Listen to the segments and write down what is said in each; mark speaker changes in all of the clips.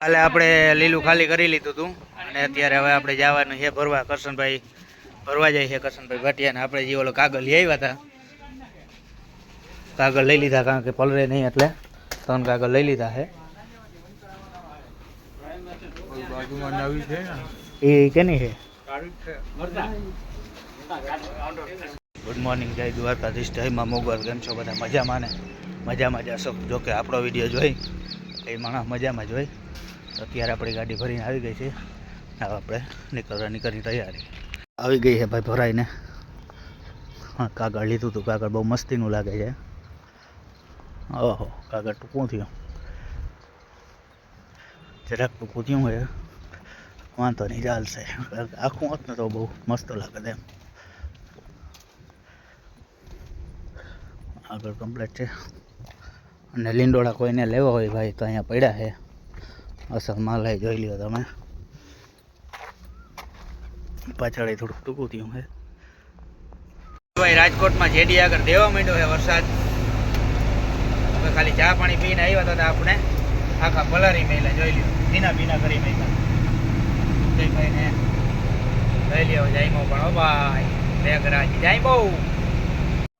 Speaker 1: કાલે આપણે લીલું ખાલી કરી લીધું હતું અને અત્યારે હવે આપણે જવાનું છે ભરવા. કરશનભાઈ ભરવા જાય છે, કરશનભાઈ ભાટિયા ને આપણે જે ઓલો કાગળ લઈ આવ્યા હતા. કાગળ લઈ લીધા કારણ કે પલરે નહીં એટલે ત્રણ કાગળ લઈ લીધા છે. એ કેની છે? ગુડ મોર્નિંગ જય દ્વારકાધીશ જયમાં મોગલ કેમ છો? બધા મજામાં ને? મજામાં જશો જો કે આપણો વીડિયો જોઈ. એ માણસ મજામાં જ હોય. અત્યારે આપણી ગાડી ભરીને આવી ગઈ છે. હવે આપણે નીકળવાની કરી તૈયારી. આવી ગઈ છે ભાઈ ભરાઈને. કાગળ લીધું હતું કાગળ બહુ મસ્તીનું લાગે છે. ઓહો, કાગળ ટૂંકું થયું. જરાક ટૂંકું થયું હોય. વાંધો નહીં, ચાલશે. આખું હોત ને તો બહુ મસ્ત લાગે એમ. આગળ કમ્પ્લીટ છે. અને લીંડોળા કોઈને લેવા હોય ભાઈ, તો અહીંયા પડ્યા છે. અસલ માલાય જોઈ લ્યો તમે. પાછળ થોડુંક ટૂંકું થયું છે. ભાઈ, રાજકોટમાં જેડી આગળ દેવા માંડ્યો છે વરસાદ. હવે ખાલી ચા પાણી પીને આવ્યા હતા આપણે આખા પલારી મેલા જોઈ લ્યો. ભીના ભીના કરી મેલા ભાઈને લઈ લ્યો, જાયમો પણ. ઓ ભાઈ, મેઘરાજ જાય બહુ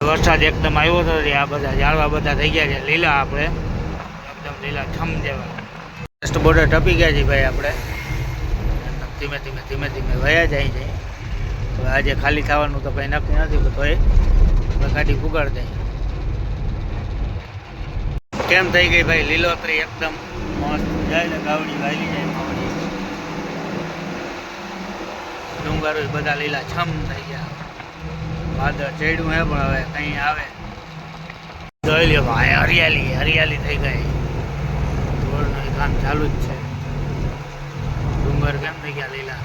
Speaker 1: વરસાદ એકદમ આવ્યો હતો આ બધા ઝાડવા બધા થઈ ગયા છે. લીલા આપણે. એકદમ લીલા છમ જેવા. વેસ્ટ બોર્ડર ટપી ગયા છે ભાઈ આપણે. ધીમે ધીમે ધીમે ધીમે વયા જાય છે. હવે આજે ખાલી થવાનું તો કંઈ નક્કી નથી તો એ ગાડી ફુગાડ દે. કેમ થઈ ગઈ ભાઈ? લીલોતરી એકદમ મસ્ત. જાય ને ગાવડી વાયલી જાય માવડી ડુંગરો બધા લીલા છમ થઈ ગયા. વાદળ ચડ્યું હે, પણ હવે કઈ આવે. જોઈ લ્યો ભાઈ, હરિયાળી હરિયાળી થઈ ગઈ. કામ ચાલુ જ છે. ડુંગર કેમ થઈ ગયા લીલા?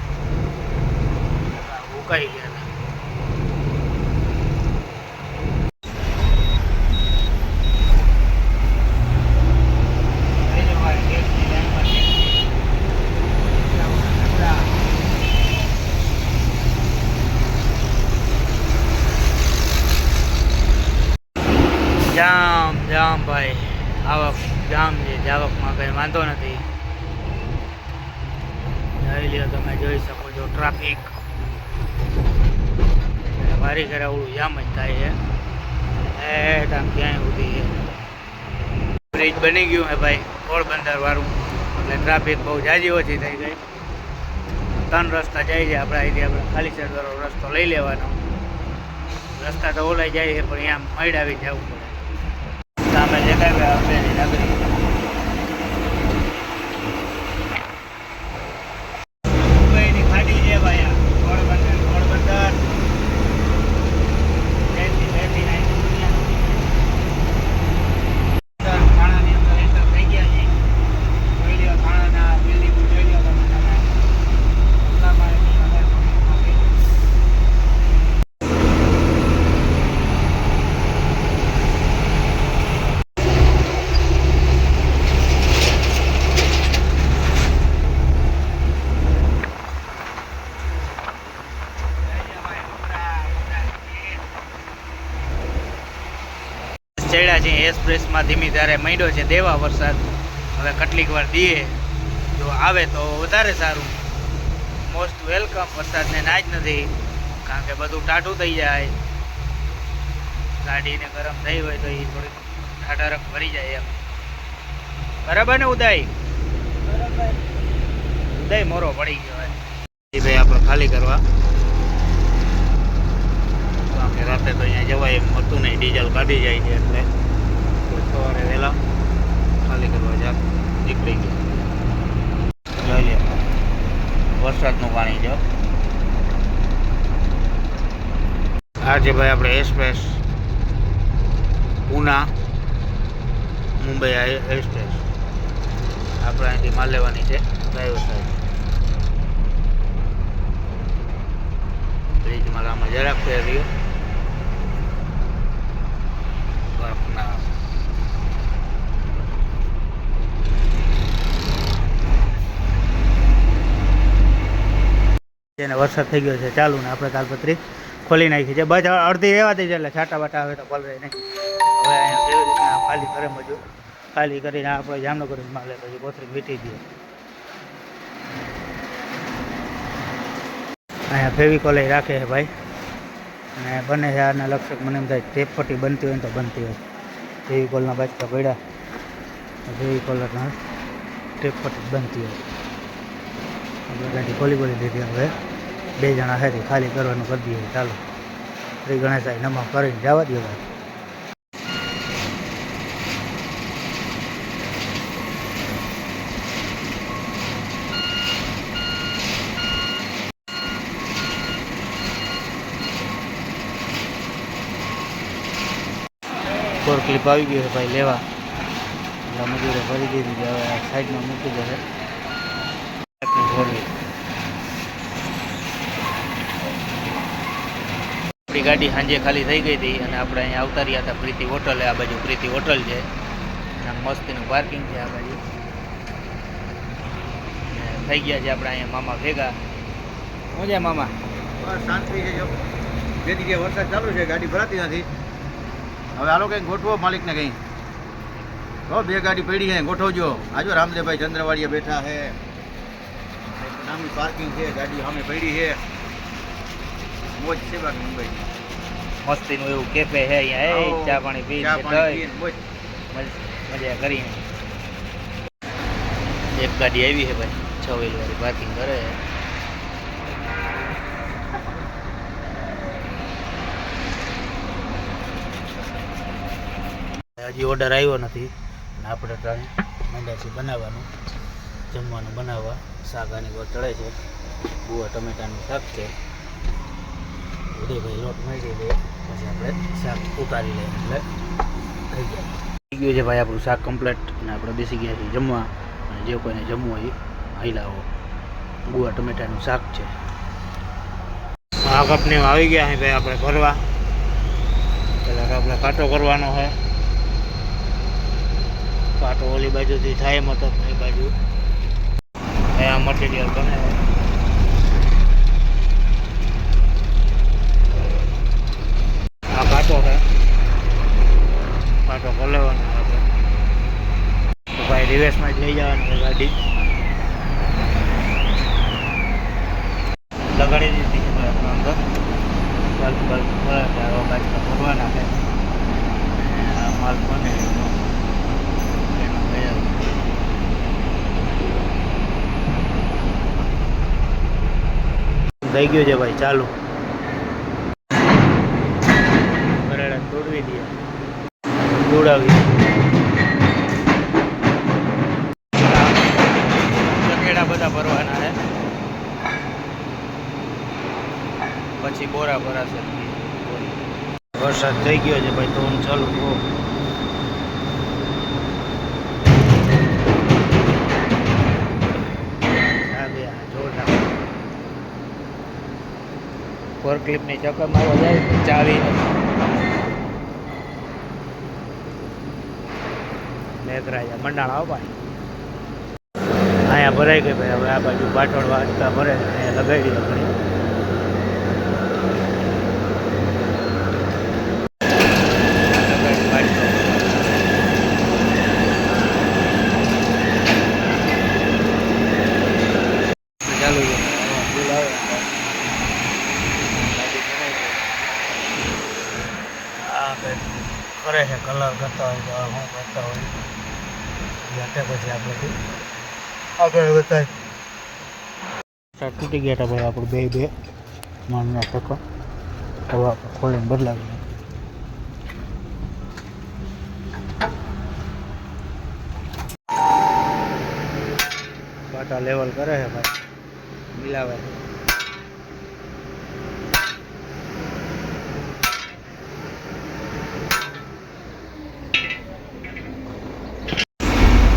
Speaker 1: ઉકાઈ ગયા ને. જામ જામ ભાઈ. આવક. જામ છે, જાવકમાં કંઈ વાંધો નથી. જોઈ લ્યો તમે, જોઈ શકો છો ટ્રાફિક. મારી ઘરે ઓળું જામ જ થાય છે. એ આમ ક્યાંય સુધી છે. બ્રિજ બની ગયું હે ભાઈ, પોરબંદર વાળું. એટલે ટ્રાફિક બહુ જાજી ઓછી થઈ ગઈ. ત્રણ રસ્તા જાય છે આપણે અહીંથી, આપણે ખાલી સરદારો રસ્તો લઈ લેવાનો. રસ્તા તો ઓલાઈ જાય છે, પણ અહીંયા મળી જવું પડે. સામે દેખાય આપણે નગરી મુંબઈની ખાડી છે ભાઈ આ. પોરબંદર પોરબંદર જયંતિ જયંતિ નાયક દુનિયા. અંદર થાણાની અંદર enter થઈ ગયા છે જોઈ લ્યો થાણાના building જોઈ લ્યો તમે તમે. ખુલ્લામાં એની અંદર આપી. ચડ્યા છે એક્સપ્રેસમાં ધીમી ધારે માંડ્યો છે, દેવા વરસાદ. હવે કેટલીક વાર દીએ, જો આવે તો વધારે સારું. મોસ્ટ વેલકમ વરસાદને ના જ નથી, કારણ કે બધું ટાઢું થઈ જાય. ગાડીને ગરમ થઈ હોય તો એ થોડીક ટાઢારક ભરી જાય એમ. બરાબર ને ઉદય? ઉદય મોરો પડી ગયો ભાઈ આપણે ખાલી કરવા. રાતે તો અહીંયા જવાય એમ હતું નહીં, ડીઝલ કાઢી જાય છે એટલે. સવારે વહેલા ખાલી કરવા જાત નીકળી ગયા. જોઈ લે, વરસાદનું પાણી જો. આજે ભાઈ આપણે એક્સપ્રેસ પૂના મુંબઈ એક્સપ્રેસ. આપણે અહીંથી માલ લેવાની છે, ડ્રાઈવર સાહેબ. બ્રિજમાં મારામાં જરાક ફેર બરફના જેને વરસાદ થઈ ગયો છે, ચાલુ ને આપણે તાલપત્રી ખોલી નાખી છે. બસ અડધી રહેવા દે છે એટલે છાટા બાટા આવે તો પલરે નહીં. હવે અહીંયા કેવી રીતના ખાલી કરે મજૂર ખાલી કરીને આપણે જામનગર માલે પછી કોથળી વીટી દઈએ અહીંયા ફેવિકોલ રાખે છે ભાઈ. અને બને છે આના લક્ષક, મને એમ થાય ટેપ પટ્ટી બનતી હોય ને તો બનતી હોય. ફેવિકોલના બાચકા પડ્યા. ફેવિકોલના ટેપ પટ્ટી બનતી હોય. ગાડી ખોલી ખોલી દીધી હવે. બે જણા છે ખાલી કરવાનું કરી દઈએ, ચાલો. શ્રી ગણેશાય નમા કરીને જવા દો ફોર ક્લિપ આવી ગયો છે ભાઈ, લેવા. એટલે મજૂરે ભરી દીધી હવે સાઈડમાં મૂકી દેશે ફોર વ્હીલ આપણી ગાડી સાંજે ખાલી થઈ ગઈ હતી અને આપણે અહીંયા આવતા રહ્યા હતા પ્રીતિ હોટલ. આ બાજુ પ્રીતિ હોટલ છે. આમ મસ્તીનું પાર્કિંગ છે આ બાજુ. થઈ ગયા છે આપણે અહીંયા મામા ભેગા. શું છે મામા
Speaker 2: શાંતિ છે બે જગ્યાએ વરસાદ ચાલુ છે, ગાડી ભરાતી નથી. હવે આલો કંઈક ગોઠવો માલિકને કંઈ. હો, બે ગાડી પડી છે, ગોઠવજો. આજો રામદેવભાઈ ચંદ્રવાડીએ બેઠા છે. નામની પાર્કિંગ છે, ગાડી સામે પડી છે. મોજ છે બાકી મુંબઈ
Speaker 1: મસ્તીનું એવું કેફે છે અહીંયા એ ચા પાણી પી
Speaker 2: મોજ
Speaker 1: કરી એક ગાડી આવી છે ભાઈ છ વ્હીલ વાળી પાર્કિંગ કરે હજી ઓર્ડર આવ્યો નથી. આપણે ત્રણ મંડાથી બનાવવાનું જમવાનું બનાવવા શાક આની પર ચડે છે. બુવા ટમેટાનું શાક છે. ઉદયભાઈ લોટ મળી લે. પછી આપણે શાક ઉતારી લઈએ. એટલે થઈ જાય થઈ ગયું છે ભાઈ આપણું શાક કમ્પ્લેટ અને આપણે બેસી ગયા છીએ જમવા. અને જે કોઈને જમવું હોય હાઈલાવો ગુવા ટમેટાનું શાક છે. આ કંપનીમાં આવી ગયા છે ભાઈ આપણે ભરવા. પહેલાં આપણે કાંટો કરવાનો છે. કાંટો ઓલી બાજુથી થાય હતો એ બાજુ. આ મટીરિયલ બને છે આ કાંટો છે કરી લેવાનો આપણે. તો ભાઈ રિવેસમાં જ લઈ જવાની ગાડી. લગાડી દીધી છે અંદર. બલ્બ બલ્બ ભરે ત્યારે ભરવા નાખે આ માલ બને થઈ ગયો છે ભાઈ, ચાલુ. તોડાવી લકેડા બધા ભરવાના છે. પછી બોરા ભરાશે. વરસાદ થઈ ગયો છે ભાઈ, તો હું ચાલુ ફોર ક્લિપની ચક્કર મારવા જાય ચાવી મેઘરાજા મંડાણા આવો ભાઈ અહીંયા ભરાઈ ગઈ ભાઈ, હવે આ બાજુ પાટણ વાંચતા ભરે, અહીંયા લગાવી દીધો. આ કરે છે કલર કરતા હોય તો શું કરતા હોય એટલે પછી આપણે આગળ બતાવી તૂટી ગયા હતા ભાઈ આપણે બે બે માનના ટકા. હવે આપણે ખોલીને બદલાવી કાંટા લેવલ કરે છે ભાઈ. મિલાવે છે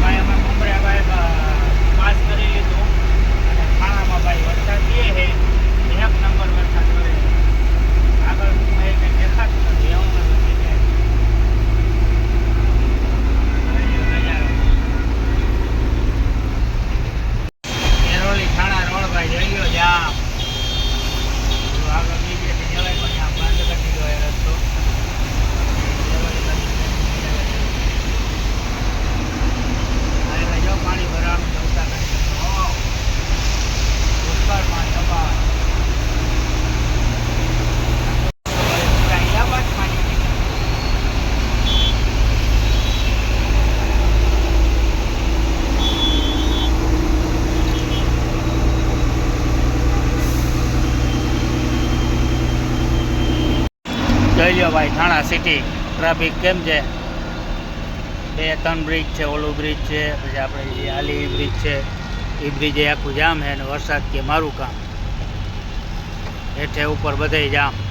Speaker 1: ભાઈ અમે મમરા ભાઈ પાસ કરી લીધું અને ખાણામાં ભાઈ વરસાદ જે છે એક નંબર વરસાદ કરે છે આગળ ભાઈ કંઈ દેખાતું નથી એવું નથી કે એરોલી થાણા રોડ ભાઈ જઈ ગયો જામ જોઈ લ્યો ભાઈ થાણા સિટી ટ્રાફિક કેમ છે? બે, ત્રણ બ્રિજ છે, ઓલું બ્રિજ છે, પછી આપણે જે આલી બ્રિજ છે, એ બ્રિજે આખું જામ છે અને વરસાદ કે મારું કામ. હેઠે ઉપર બધે જામ.